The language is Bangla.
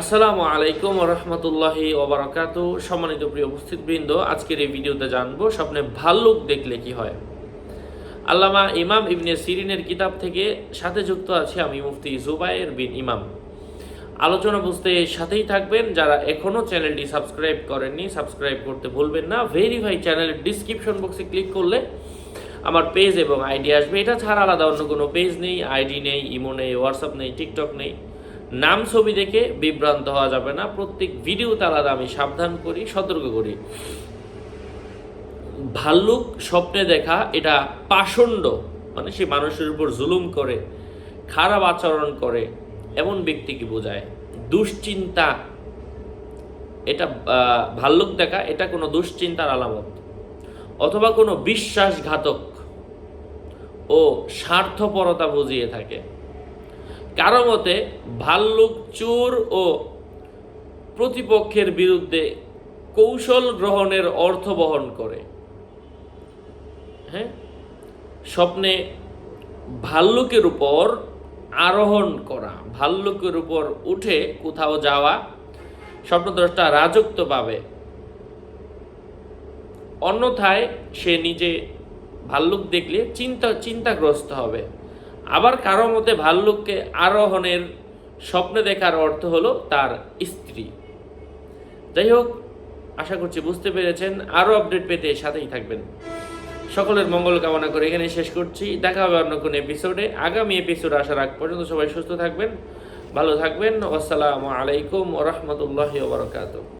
আসসালামু আলাইকুম রহমতুল্লাহি ওবরাকাতু সম্মানিত প্রিয় উপস্থিতবৃন্দ, আজকের এই ভিডিওতে জানব স্বপ্নে ভাল্লুক দেখলে কি হয়। আল্লামা ইমাম ইবনে সিরিনের কিতাব থেকে সাথে যুক্ত আছে আমি মুফতি জুবায়ের বিন ইমাম। আলোচনা বুঝতে সাথেই থাকবেন। যারা এখনও চ্যানেলটি সাবস্ক্রাইব করেননি, সাবস্ক্রাইব করতে ভুলবেন না। ভেরিফাই চ্যানেলের ডিসক্রিপশন বক্সে ক্লিক করলে আমার পেজ এবং আইডি আসবে। এটা ছাড়া আলাদা অন্য কোনো পেজ নেই। আইডি নেই ইমো নেই হোয়াটসঅ্যাপ নেই টিকটক নেই। নাম ছবি দেখে বিভ্রান্ত হওয়া যাবে না। প্রত্যেক ভিডিওতে আলাদা আমি সাবধান করি, সতর্ক করি। ভাল্লুক স্বপ্নে দেখা, এটা পাষণ্ড মানে সে মানুষের উপর জুলুম করে, খারাপ আচরণ করে, এমন ব্যক্তিকে বোঝায়। দুশ্চিন্তা, এটা ভাল্লুক দেখা, এটা কোনো দুশ্চিন্তার আলামত। অথবা কোনো বিশ্বাসঘাতক ও স্বার্থপরতা বুঝিয়ে থাকে। কারও মতে, ভাল্লুক চোর ও প্রতিপক্ষের বিরুদ্ধে কৌশল গ্রহণের অর্থ বহন করে। হ্যাঁ? স্বপ্নে ভাল্লুকের উপর আরোহণ করা, ভাল্লুকের উপর উঠে কোথাও যাওয়া স্বপ্নদ্রষ্টা রাজত্ব পাবে। অন্যথায় সে নিজে ভাল্লুক দেখলে চিন্তা, চিন্তাগ্রস্ত হবে। আবার কারও মতে ভাল্লুককে আরোহণের স্বপ্নে দেখার অর্থ হলো তার স্ত্রী। যাই হোক আশা করছি বুঝতে পেরেছেন। আরও আপডেট পেতে সাথেই থাকবেন। সকলের মঙ্গল কামনা করে এখানে শেষ করছি। দেখা হবে অন্য কোনো এপিসোডে আগামী এপিসোড আসার আগ পর্যন্ত সবাই সুস্থ থাকবেন, ভালো থাকবেন। আসসালামু আলাইকুম ওরহমতুল্লাহ বারকাত